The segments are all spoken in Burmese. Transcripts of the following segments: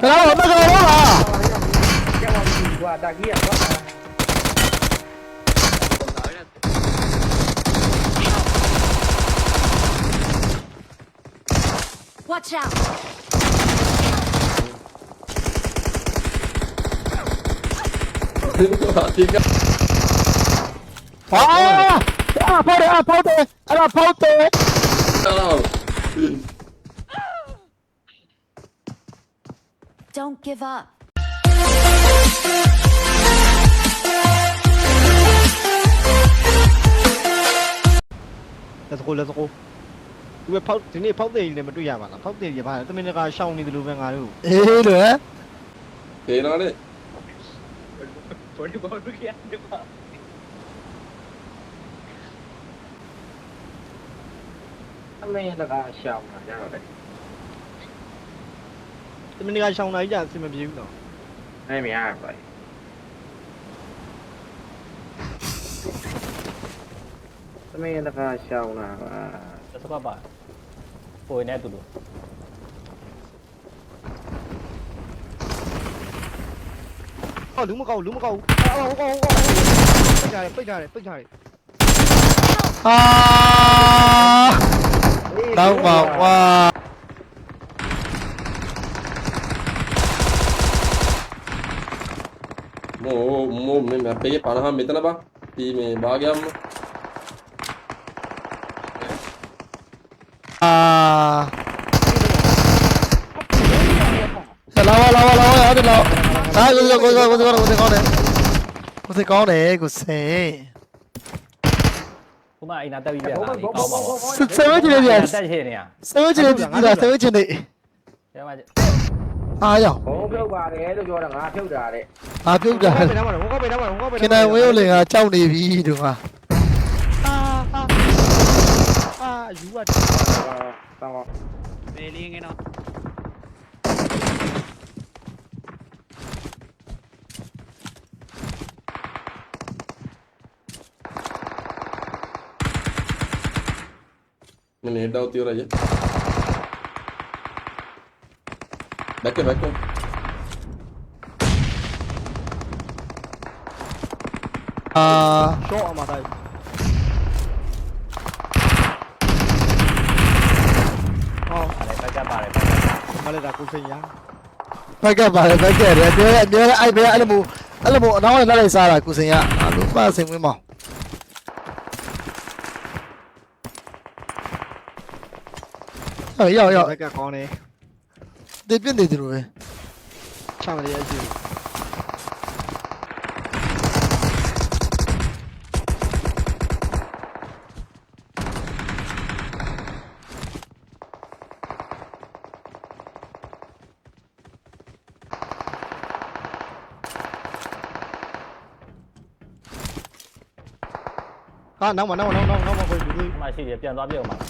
来了，我们哥们好。Watch out. 啊！啊！的啊！跑的！啊！跑的！啊！跑的！Don't give up. let's go let's go ဒီပဲဖောက်ဒီနေ့ဖောက်တဲ့ကြီးလည်းမတွေ့ရပါလားဖောက်တဲ့ကြီးဘာလဲတမင်တကာရှောင်းနေတယ်လို့ပဲငါတို့အေးလေခေနော်လေဘောဒီဘောဒီကတော့ပါအမေတကာရှောင်းလာကြတော့လေတ မင်တကာရှောင်းလာကြီးအဆင်မပြေဘူးတော့ အဲ့မရပါဘူးအမေတကာရှောင်းလာပါ စကွက်ပါပိုနေတူတူ ဟောလူမကောက်လူမကောက်အော်ဟောဟောဟောပိတ်ကြတယ်ပိတ်ကြတယ်ပိတ်ကြတယ် အာတော့ပါဝါ မို့မို့မင်းမပေးပါ လားမေတနာပါဒီမေဘာကြမ်းအာလာလာလာလာအဲ့ဒါတော့ဒါကိုကိုကိုကိုကိုကိုကောင်းတယ်ကိုစကောင်းတယ်ကိုစင်ခုမှအိမ်နာတက်ပြီးပြတာလေကောင်းပါပါစစဝဲချင်တ ယ်ဗျာ တက်ချင်နေရ စဝဲချင်တယ်ဒီလားစဝဲချင်တယ် ကျမ အားရ ဘုံပြုတ်ပါတယ်လို့ပြောတာငါဖြုတ်တာတဲ့ အားပြုတ်တာ ဟောပဲနားမှာဟောပဲနားမှာဟောပဲ ခင်ဗျာဝင်းုံလင်ကကြောက်နေပြီတို့ဟာ အာအာအာယူရ တောင်းပါ မေးလေးငယ်တော့ မင်းတော့ပြောရရဲ့ Bekle bekle. Aa. Short on my dive. Vale, vale, vale, vale. Vale, da kusin ya. Baka vale, baka ya. Dia dia ai be alamu. Alamu nawa na lai sara kusin ya. Alu pa sin win ma. Yo yo yo. Baka kon ni. Nếu mà nó không có 能我能我回去。没 thì hôm.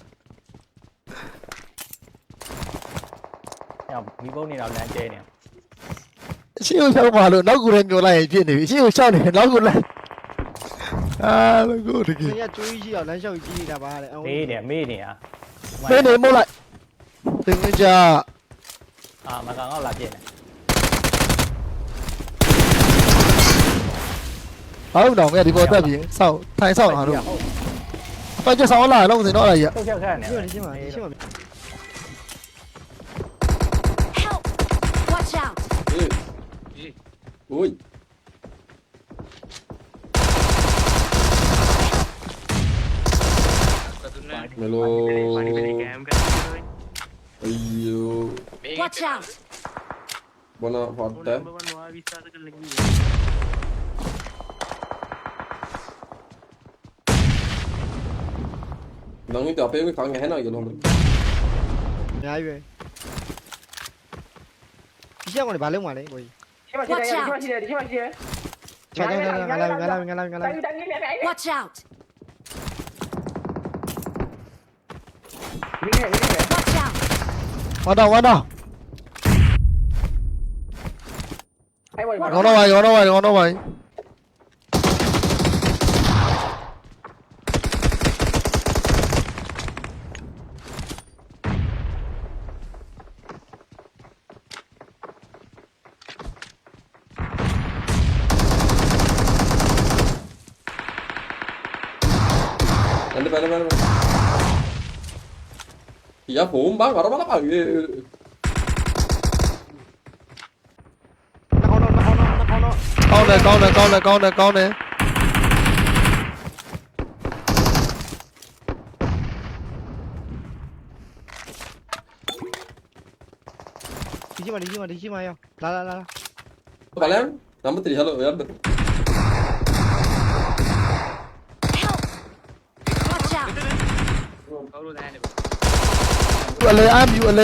နောက်ပြန်လဲအဲ့မီးပုံးနေတော့လမ်းကျဲနေအရှိကိုလျှောက်ပါလို့နောက်ကိုလည်းမျောလိုက်ရင်ပြစ်နေပြီအရှိကိုလျှောက်နေနောက်ကိုလည်းအာလို့ကိုတကယ်ဆင်ရကျွေးရှိအောင်လမ်းလျှောက်ကြီးနေတာပါတဲ့အောင်မေးနေမေးနေဟာမင်းနေမို့လိုက်တင်ဝင်ကြအာမကန်တော့လာပြည့်နေဘာလို့တော့မြဒီပေါ်တက်ပြီးစောက်ထိုင်စောက်ငါတို့အပတ်ကျဆောင်လာလုံးစင်တော့လာရထုတ်ချက်ခက်နေရှင်းရှင်း Watch out! อุ้ย ไม่รู้ अयो Watch out! बना फाटता है नंगी तो आपे भी खांगे है ना ये लोग Nhai về 시작 오네 말레 말레 거의. 시발 시발 시발 시발 시발 시발. 자장 자장 갈라 갈라 갈라 갈라. Watch out. 민해 민해. Watch out. 와다 와다. 열어 와 열어 와 열어 와. vale, vale, vale. Ya bomba, guarda la pague. ကောင်းတော့ကောင်းတော့ကောင်းတော့ကောင်းတယ်ကောင်းတယ်ကောင်းတယ်ကောင်းတယ်ကောင်းတယ်ဒီရှိမဒီရှိမဒီရှိမရောလာလာလာ Valen, dame tres, ya lo voy a ver. อู่อะไรอ้ามอยู่อะไร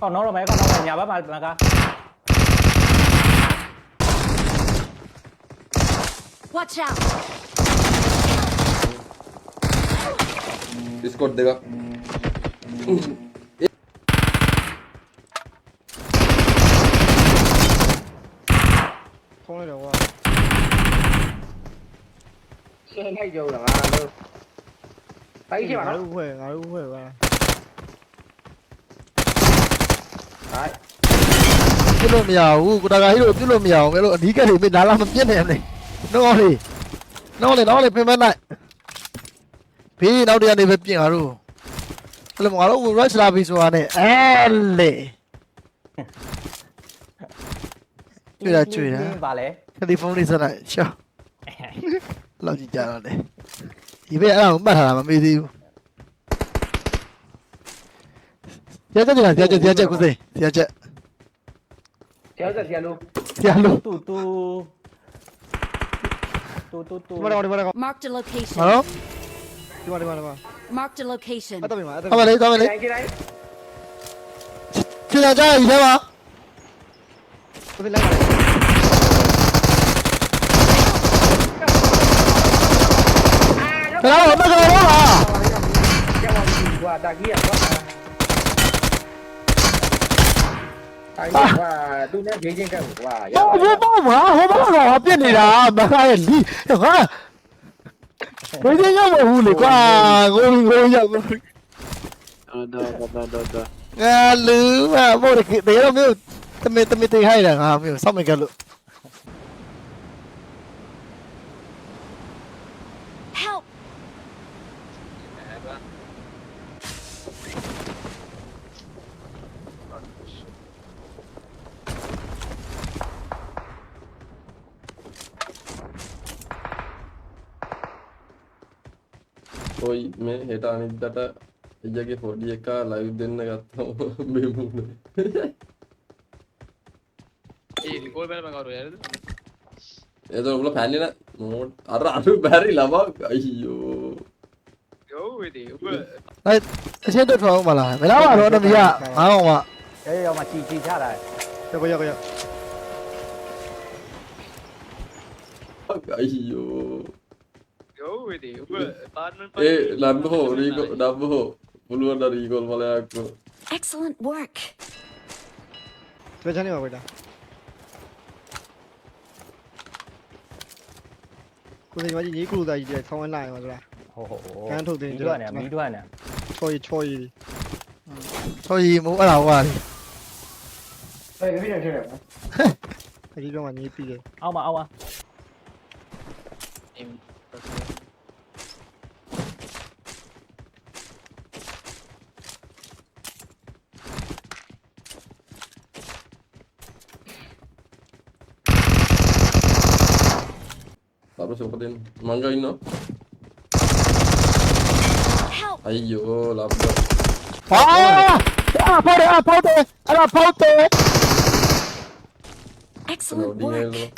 ก่อนน้องราไหมก่อนน้องลงอย่าบ้ามาแล้วกัน Watch out! इसको देगा ဖုန်းလိုက်တော့ကွာရှင်းလိုက်ကြုံလားငါလို့တိုင်းရှိပါငါနော်တို့ဝဲငါတို့ဝဲပါပြလို့မရဘူးကိုတာကာဟီတို့ပြလို့မရအောင်ဘယ်လိုအနီးကလေးမင်းလာလာမပြစ်နိုင်ဘူးလေနော်လေနော်လေနော်လေပြင်မလိုက်ဘေးနောက်တရနေပဲပြင်ရတော့အဲ့လိုငါတို့ rush လာပြီဆိုတာနဲ့အဲလေ ကျွေးတာကျွေးတာပါလေကလီဖုန်းလေးစလိုက်ရှောလောက်ကြည့်ကြတော့လေဒီဘေးအဲ့ဒါကိုမှတ်ထားတာမမေ့သေးဘူးရကြကြရကြကြရကြကိုစိရကြဆရာဆက်ဆရာလို့ရလို့တူတူတူတူတူဒီမှာတော့ဒီမှာတော့ Marked a ဟော location. နော်ဒီမှာဒီမှာဒီမှာ Marked a location. အဲ့တော့ဒီမှာအဲ့တော့ဟုတ်ပါလေသွားပါလေတိုင်းတိုင်းချင်ကြကြရည်ထဲမှာ Tôi lên này. Cái đó là mất rồi đó hả? Quả đặc nghiệm quá à. À. Ô, vô bom hả? Vô bom rồi, biết gì đó, bà khai đi, hiểu không? Với thế nhau mà hù này quá, ngô ngô nhau. Ờ, đờ, đờ, đờ, đờ. À, lứ mà vô địch tế đâu, biết めためて入らん。あ、もう寒いから。Help! ඔයි මේ හෙට අනිද්දට फोड़ी एका live live දෙන්න ගත්තා මේ මුණ గోల్ పైన కారు ఏది ఏదో ఒకలో ఫ్యాన్ అర్రా అను బ్యారీ లవా అయ్యో 来，先对窗户吧了，没来吧？说那么下，还好吗？要要把机机下来，要不要不要？哎呦！ఏ నన్ను నీకు నవ్వు పులు అన్నారు ఈ గోల్ మళ్ళీ Excellent work. 别讲你了，回答。 ကိုယ်စိမ်မကြီးရေးကူတာကြီးတဲ့ဆောင်းဝင်လာရမှာဆိုလား ဟုတ်ဟုတ်ဟုတ်ကန်းထုတ်တင်ကြ မီးထွက်နေမီးထွက်နေချော်ရီချော်ရီချော်ရီမိုးအဲ့ဒါဟိုကလေအဲ့ဒီမိတယ်ထည့်ရမယ်အကြီးလုံးကညီးပြီးတယ်အောက်မှာအောက်မှာ Manga y no. Ay, yo, la puta. ¡Ah! ¡A la ¡A la ¡A la parte! ¡Excelente!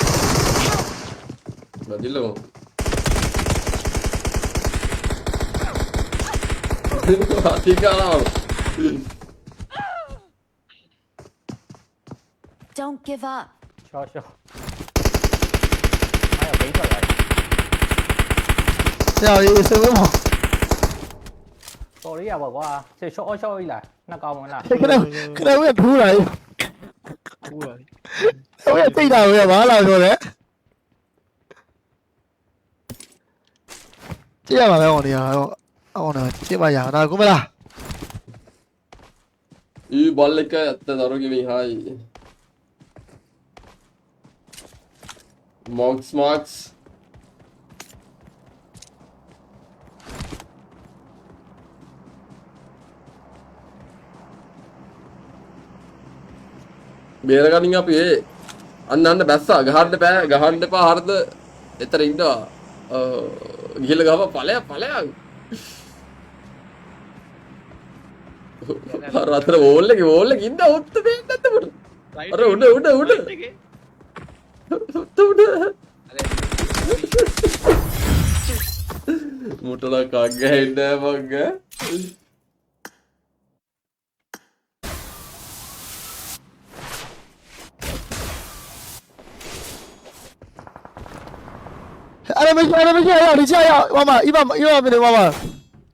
Don't give up. Chao, chao. ဆရာကြီးစေဖို့မတော်လေးရပါကွာဆေရှော့အော့ရှော့ကြီးလားနှစ်ကောင်ဝင်လားခဏခဏဝဲထိုးလာရေးထိုးလာရေးဝဲတိတ်တာဝဲဘာလာပြောလဲကြည့်ရပါမယ်ဟောနေရတော့အော်နော်ကြည့်ပါရတာကိုမလား İyi ballika tedaro gibi hay. Mox Mox. බේරගනින් අපි ඒ අන්න අන්න බැස්සා ගහන්න බෑ ගහන්න එපා හරිද? එතර ඉන්නවා. ගිහල ගම පලය පලයක් රතර ඕල්ලක ඕල්ලක ඉන්න ඔත්ත දෙන්නත්තමට අර උඩ උඩ උඩ. උඩ. උඩ මුටල කක්ග හෙන්න මංග အဲ့ဒါမရှိအဲ့ဒါမရှိရရဒီချရမမအိမအိမမနေမမ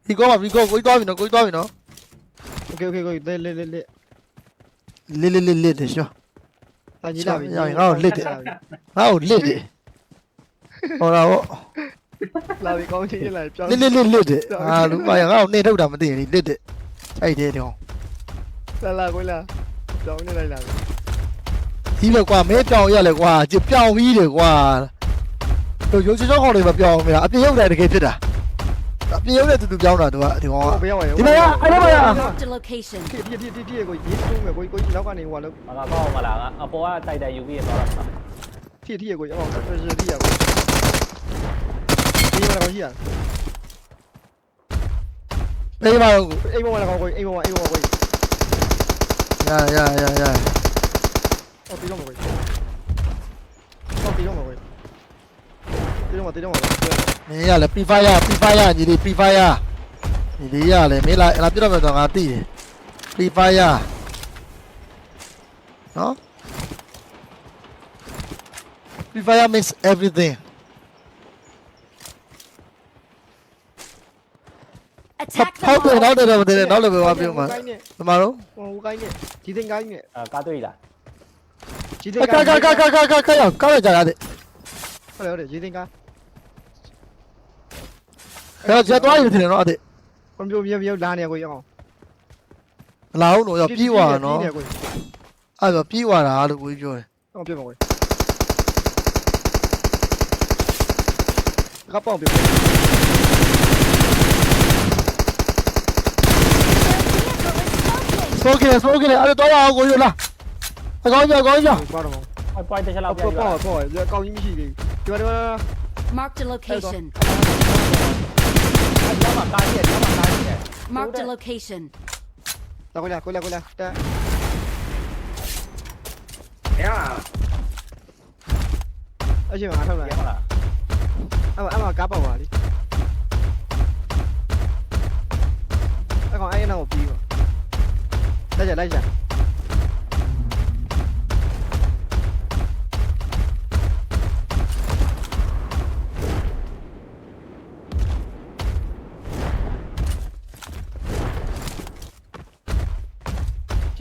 ဒီကောမဒီကောကိုသွားပြီနော်ကိုသွားပြီနော် ok ok ok đây lên lên lên လစ်လစ်လစ်လစ်တယ်ရှော tao nhí Sao lại giờ nó lịch đấy. ငါ့ကိုလစ်တယ်ဟောတာပေါ့ là bị con nhí lại cho လစ်လစ်လစ်လစ်တယ်အာလူမရငါ့ကိုနေထုတ်တာမသိရင်လစ်တယ်အဲ့ဒီတဲ့တော့ là là coi là cho như này là ဒီလေကွာမဲပြောင်ရက်လေကွာကြပြောင်ပြီးတယ်ကွာ တို့ရုပ်ချောချောကောင်တွေမပြောင်မလားအပြင်ရုပ်တယ်တကယ်ဖြစ်တာအပြင်ရုပ်တဲ့တူတူပြောင်းတာသူကဒီကောင်ကဘယ်ရောက်ရဒီမှာရအဲ့ဒါမရ Marked a location. ပြပြပြပြပြကိုရေးတုံးမယ်ကိုကိုနောက်ကနေဟိုလောက်မကကောင်းမလားငါအပေါ်ကတိုက်တယ်ယူပြီးတော့တာဖြည့်ထည့်ကိုအော်ဆက်ဆက်ထည့်ရကိုဒီမှာကောကြီးရပေးပါတော့အိမ်ပေါ်မှာကောကိုအိမ်ပေါ်မှာအိမ်ပေါ်မှာကိုရရရရအော်တီလုံးမှာကိုအော်တီလုံးမှာကို တီလုံးမှာတီလုံးမှာမင်းရလဲ P5 P5 ညီလေး P5 ညီလေးရလဲမင်းလာလာပြတော့မယ်တော့ငါသိတယ် P5 နော် P5 makes everything Attack ဟုတ်တယ် them နော all. က်တယ်တော့မသိတယ်နောက်လည်းပဲပြောပြမှာကိုင်းနဲ့ဒီမှာတော့ဟိုကိုင်းနဲ့ဒီသိန်းကိုင်းနဲ့ကားတွေ့လားဒီသိန်းကာကိုင်းကာကာကာကာကာကာရောက်ကားရကြရတယ်ဟုတ်တယ်ဟုတ်တယ်ဒီသိန်းကိုင်း အဲ့တော့ချက်သွားရင်ထင်တယ်နော်အဲ့ကွန်ပျူတာမြေလာနေကိုရအောင်လာအောင်တော့ပြီးသွားနော်နေကိုအဲ့တော့ပြီးသွားတာလို့ကိုကြီးပြောတယ်အောင်ပြပါကိုကပောင်းပြ Their vehicle is smoking. ဆိုကလေဆိုကလေအဲ့တော့တော့အောင်ကိုကြီးလာအကောင်းကြအကောင်းကြပါတော့အဲ့ point တစ်ချက်လောက်ပေါ့ပြန်ပေါ့ယူပေါ့ပေါ့ကောင်းကြီးမရှိသေးဘူးဒီမှာ Marked a location. ย่าหมับตายเจ็ดย่าหมับตายเจ็ด Marked a location. เรากูเลยกูเลยกูเลยเด้อ Yeah. เอาชิมมาเท่าไหร่ Dạ. เอามาเอามากราฟเอามาดิไอ้ของไอ้นั่งหัวปีก่อนได้จ้ะได้จ้ะ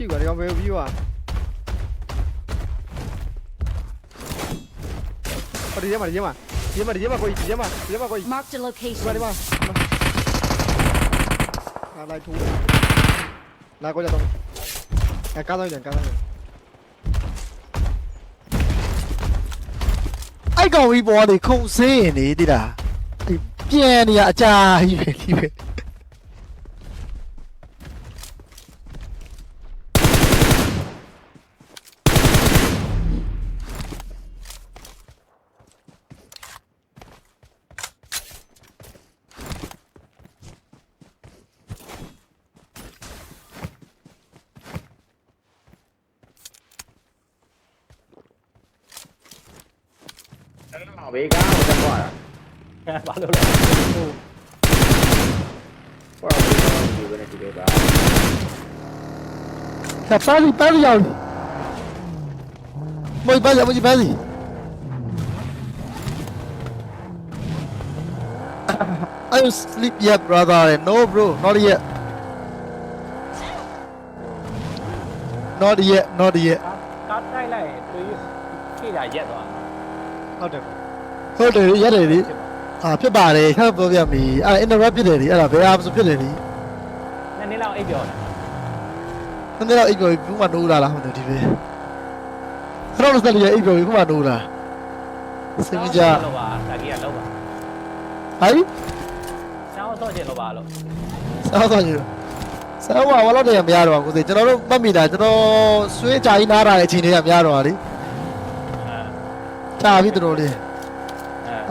ကြည့်ပါဒီကောင်ဘယ်ပြီးပါဟိုဒီမှာဒီမှာဒီမှာဒီမှာကိုဒီမှာဒီမှာကို Marked a ဒီမှာ location. ဒီမှာအာလိုက်ထိုးလာကိုကြတော့အဲကားတော့ပြန်ကားတော့ပြန် အဲ့ကောင်ကြီးပေါ်ကနေခုံစင်းရင်နေတိလားပြန်နေရအကြာကြီးပဲဒီပဲ ဘေးကားကိုတက်သွားတာဘာလို့လဲဟောဘေးကားကိုဒီဘက်နဲ့ဒီဘက်ကကပ်ပါလီပါလီရောက်မွေပါရမကြီးပါလီ I will sleep yet brother no bro not yet not yet not yet ကားတိုက်လိုက်ရင်တွေးခေတာရက်သွားဟုတ်တယ် ဟုတ်တယ်ရတယ်လေအာဖြစ်ပါတယ်ခါပြောပြမီအဲ့ interrupt ဖြစ်တယ်လေအဲ့ဒါဘယ်အားမဆိုဖြစ်တယ်လေနည်းနည်းလောက်အိပ်ပြောတယ်နည်းနည်းတော့အိပ်ပြောပြီးခုမှနိုးလာလားမသိဘူးဒီပဲခရောင်းစတယ်လေအိပ်ပြောပြီးခုမှနိုးလာစင်ကြလို့ပါတာကြီးကလောက်ပါဟိုင်းဆောင်းတော့ကျင်လို့ပါလို့စောတော့ညဆောင်းဝါဝလောက်တည်းမရတော့ဘူးကိုစိကျွန်တော်တို့မှတ်မိတာကျွန်တော်ဆွေးကြိုင်းနားတာတဲ့အချိန်တွေကမရတော့ပါလေအဲကြာပြီတော်တော်လေး အဲ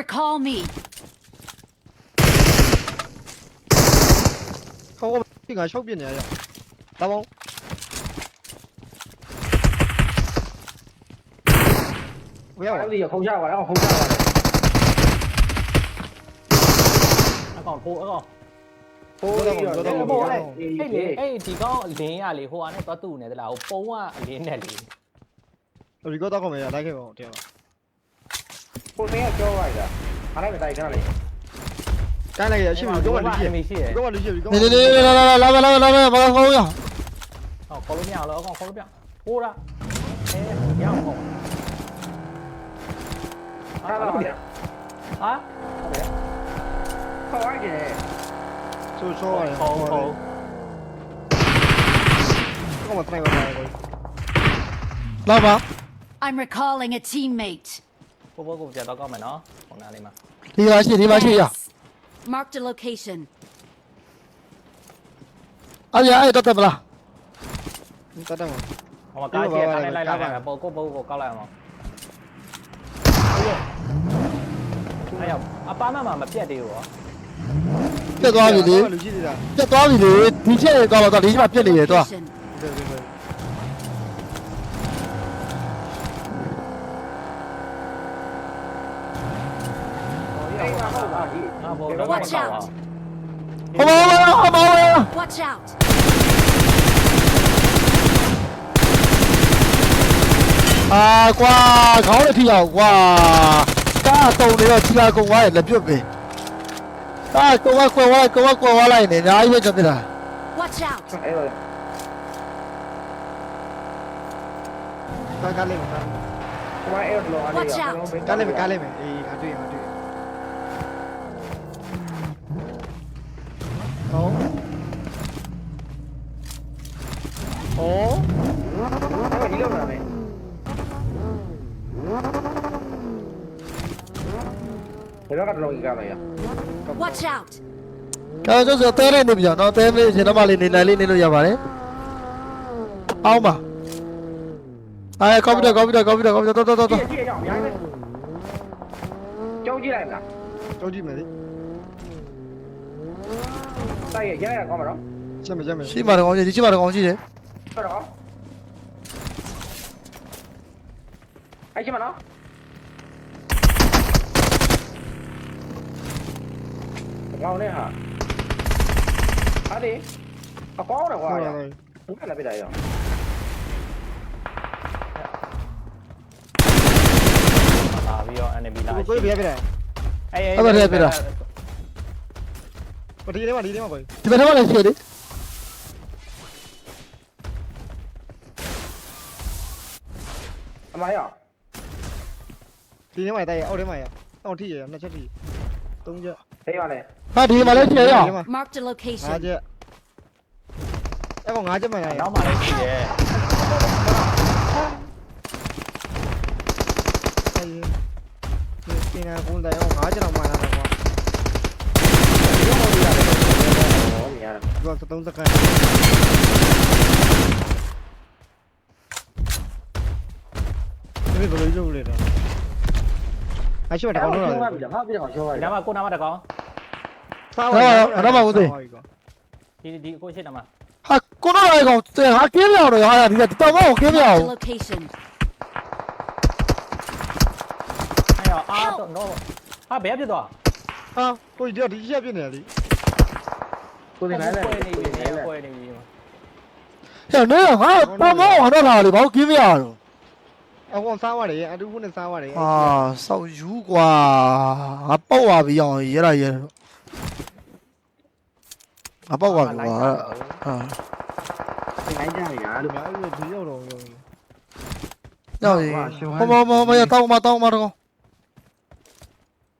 recall me. ခေါင်းကပြင်ကရှောက်ပြနေရရတာပေါင်းဘယ်ရောက်အဲ့ဒီခုံချပါလားခုံချပါလားအကောင်ကိုအကောင်ဟိုးတော့တော့အဲ့တော့ဘောဘောအဲ့အဲ့အဲ့လေအဲ့ဒီကောင်အလင်းရလေဟိုကနေသွားတူနေသလားဟိုပုံကအလင်းနဲ့လေရီကောတော့ကောင်းမယ်ရလိုက်ခဲ့ပါဦးတင်ပါ I'm recalling a teammate. ကိုဘောကိုကြတော့ကောက်မယ်နော်ဟိုနားလေးမှာဒီပါရှိဒီပါရှိရ Thanks. Marked a location. အဲ့ရအဲ့တော့တက်ပလားတတ်တယ်မဟိုမှာကားချဲထားနေလိုက်လိုက်ပို့ကိုဘောကိုကောက်လိုက်အောင်အဲ့ရောက်အပါမမမပြတ်သေးဘူးရောပြတ်သွားပြီလေလူကြီးနေတာပြတ်သွားပြီလေဒီချက်ကောတော့ဒီချက်ပြတ်နေတယ်တော့ Location. တယ်တယ်တ Watch out! Không bao ơi, không bao ơi. Watch out! À, qua, khó để thi hiểu, qua. Các tàu này là chỉ là cùng ai làm việc về. À, cùng ai cùng ai cùng ai cùng ai này, này ai biết cho biết à? Watch out! cái này cá lên, cá lên, cá lên. ဟောဩဒီလိုပါမယ်ဘယ်တော့ကတော့ကြီးကားလိုက်ရ Watch out. ကားကျဆိုတဲနေနေပြန်တော့တဲမေးရှင်တော့မလေးနေနိုင်လေးနေလို့ရပါတယ်အောင်ပါအဲကွန်ပျူတာကွန်ပျူတာကွန်ပျူတာကွန်ပျူတာတော်တော်တော်ကြည့်ကြည့်ရအောင်ရိုင်းမယ်ကြောက်ကြည့်လိုက်မလားကြောက်ကြည့်မယ်လေ တိုက်ရရရကောင်းမှာနော်ချက်မချက်မရှိမှာတော့ကောင်းကြီးဒီရှိမှာတော့ကောင်းကြီးတယ်ဟုတ်တော့အဲ့ရှိမနော်ကောင်းနေဟာဟာဒီအကောင်းတော့ကွာဟုတ်ရပါဘဘူးယ်လာပြတာရောလာပြီးတော့ enemy လာကိုကိုပြပြတယ်အေးပဒီလေးမဒီလေးမပါဘူးဒီဘက်ထဲမှာလည်းရှိတယ်အမရဒီထဲမှာတို ഡീലേ വാ ഡീലേ വാ പോയി ഇവനെ വളരെ ശരി മഴയോ ഡീലേ മഴ തയ്യ ഓടേ മഴ ഓട്ടി ചെയ്യാം എന്നാ ശരി തൊങ്ക ചെയ്യുവാണേ ആ ഡീ മലേഷ്യ Marked a location. ആജ ഏ കൊ ആജ മഴ nó mà lấy gì vậy I ഇതിന കൂൾ ദയ കൊ ആജ മഴ တယ်သူကသုံးစက္ကန့်ဒီဘယ်လိုလုပ်လဲတော့အရှိမတကောင်တော့ရှောပါပြီလားဟာပြတော့ရှောပါဒီပြီနားမှာကိုနားမှာတကောင်ဒီဒီကိုရှိနားမှာဟာကိုတော့လည်းကောင်တဲ့ဟာကင်းမြောင်တော့ဟာဒီကတောင်မောကင်းမြောင် Marked a location. အဲ့တော့အာတော့ no ဟာဘယ်ဖြစ်သွားဟာကိုကြီးဒီချက်ပြနေတယ်လေ ကိုတင်နိုင်တယ်ပွဲနေပြီကိုတင်နိုင်တယ်ပွဲနေပြီဟဲ့နေငါတောင်မောဟာတော့လာလေဘာကင်းမြောင်တော့အကောင်စားရတယ်အတူခုနဲ့စားရတယ်အာစောက်ယူကွာငါပေါက်သွားပြီအောင်ရဲရရဲငါပေါက်သွားပြီကွာဟာတင်နိုင်ကြပြီလားလို့ငါအဲ့ဒီရောက်တော့ရောက်ရောက်ရင်မမမမရတောင်းမတောင်းမတော့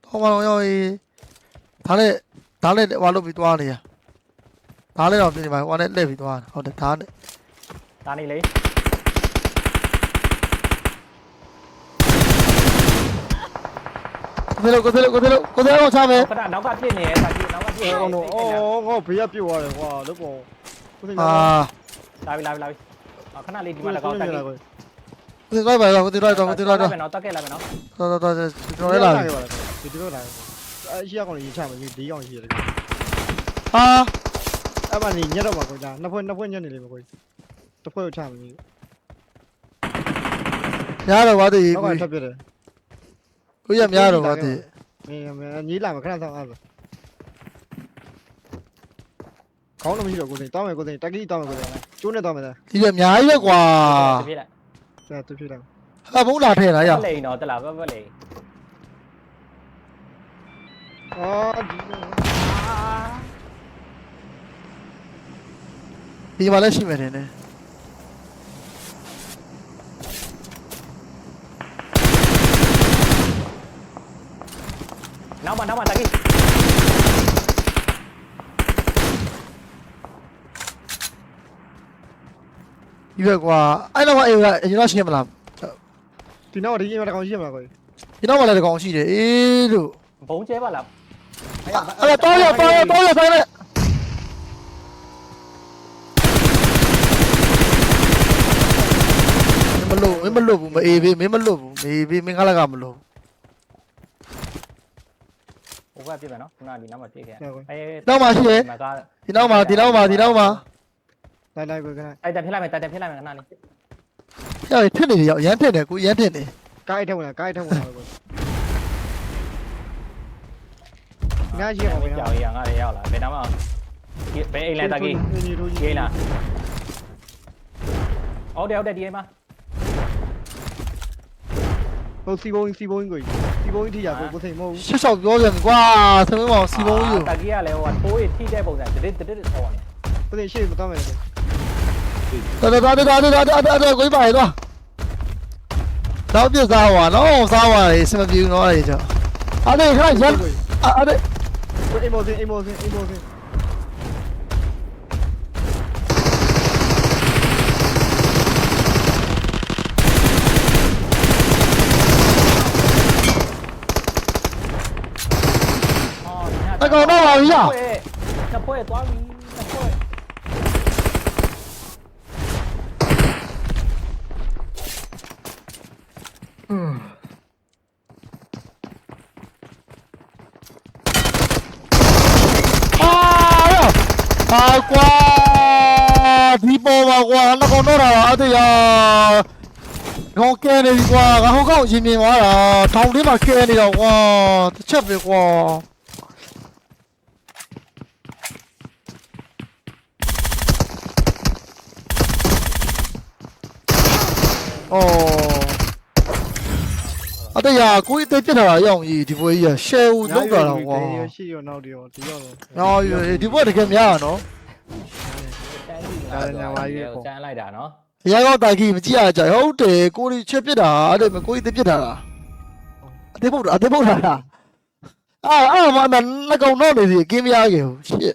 တောင်းမတော့ရောက်ရင်ဒါနဲ့ဒါနဲ့ဟွာလို့ပြီးသွားနေရ ဒါလည်းတော့ပြင်နေပါဟိုနဲ့လှည့်ပြီးသွားဟုတ်တယ်ဒါနဲ့ဒါနေလေကိုသေးလို့ကိုသေးလို့ကိုသေးလို့ကိုသေးလို့ချမယ်ခဏနောက်ကပြစ်နေရဲ့ဒါကြီးနောက်ကပြစ်အဲ့နေကောင်တော့အော်ငါဘေးကပြုတ်သွားတယ်ကွာလို့ပေါ့ကိုသိအာလာပြီလာပြီလာပြီခဏလေးဒီမှာလည်းကောင်းတက်ပြီကိုသေးလိုက်ပါတော့ကိုသေးလိုက်တော့ကိုသေးလိုက်တော့မယ်နော်တက်ခဲ့လိုက်မယ်နော်တော်တော်တော်ကျွန်တော်လည်းလာပြီဒီဒီလိုလာအဲ့ရှိရကောင်ရေးချမယ်ဒီကောင်ရေးရတယ်ဟာ အဲ့မနေညက်တော့ပါကိုကြာနှစ်ဖွဲ့နှစ်ဖွဲ့ညက်နေလေမကိုတစ်ဖွဲ့ကိုချမယ်များတော့ပါသေးနောက်ကကိုထပ်ပြတယ်ကိုရများတော့ပါသေးမင်းမင်းညီးလာမခဏဆောင်အားဆိုကောင်းလို့မရှိတော့ကိုသိတောင်းမယ်ကိုသိတက်ကီတောင်းမယ်ကိုသိကျိုးနဲ့တောင်းမယ်ဒီကအများကြီးပဲကွာပြစ်လိုက်ဒါသူဖြစ်တယ်ဟာဘုံလာထဲလားရလိန်တော့တက်လာပဲပဲလိန်အော်ဒီ ဒီမှာလည်းရှိမယ်တင်နေနောက်မှနောက်မှတက်ကြီးဒီဘက်ကွာအဲ့တော့အေးကကျွန်တော်ရှင်းမလားဒီနောက်ဒီအိမ်မှာတကောင်ရှိမှာကိုကျွန်တော်ကလည်းတကောင်ရှိတယ်အေးလို့ဘုံကျဲပါလားအဲ့တော့ရတော့ရတော့ရဆိုင်နဲ့မ လို့မလို့ဘူးမအေးဘေးမင်းမလို့ဘူးမေးဘေးမင်းကလည်းကမလို့ ဟိုကပြစ်မယ်နော်ခုနဒီနောက်မှပြစ်ခဲ့အဲ နောက်မှရှိတယ် မကား ဒီနောက်မှာဒီနောက်မှာဒီနောက်မှာ လိုက်လိုက်ကိုခဏ အဲ့တက်ဖြစ်လိုက်မယ်တက်တက်ဖြစ်လိုက်မယ်ခဏလေး ရောက်ရထစ်နေတယ်ရောက်ရမ်းထစ်တယ်ကိုရမ်းထစ်နေ ကားအိတ်ထဲဝင်လာကားအိတ်ထဲဝင်လာကိုနားရှိအောင်ဗျာ ကြောင်ရငါလည်းရောက်လာဘယ်နာမှဘယ်အိမ်လဲတက်ကြီး ညီတို့ ဂိမ်းလားဟုတ်တယ်ဟုတ်တယ်ဒီအိမ်မှာ ဟိုစီဘုံစီဘုံကိုစီဘုံထိရကိုကိုသိမဟုတ်ရှော့ရှော့ပြောပြန်ကွာသမင်းမောင်စီဘုံယူတက်ကြီးကလည်းဟိုထိုးရထိတဲ့ပုံစံတတစ်တတစ်ဟောနေကိုသိရှေ့မတော့မယ်တော်တော်တော်တော်တော်တော်တော်တော်ကိုပါရတော့တော့ပြစားဟွာနော်စားဟွာလေစမပြေဘူးနော်အဲ့ကြောအဲ့ဒါခါရမ်းအဲ့ဒါကိုအိမ်မောစင်အိမ်မောစင်အိမ်မောစင် 那个那老一样，那破也短命，那破。嗯。啊呀！啊瓜，皮包吧瓜，那个那啥的呀。ငေါကဲနေပြီကွာငါဟောကောက်ရင်မြင်သွားတာထောင်လေးမှာကဲနေတော့ကွာတစ်ချက်ပဲကွာ အော်အဲ့ဒါရာကိုယ်အသေးပြစ်တာရောက်ကြီးဒီဘွေးကြီးရှယ်ဦးလောက်တာတော့ကွာရှိရောနောက်ရောဒီရောနော်ဒီဘွေးတကယ်များရနော်တန်းကြီးစမ်းလိုက်တာနော်။ရကောက်တိုင်ကြီးမကြည့်ရကြဟုတ်တယ်ကိုကြီးချက်ပြစ်တာအဲ့ဒါကိုကြီးသိပြစ်တာလားအသေးပုတ်တာအသေးပုတ်တာအာအာမမနှစ်ကောင်တော့နေစီကင်းမရခဲ့ဘူး shit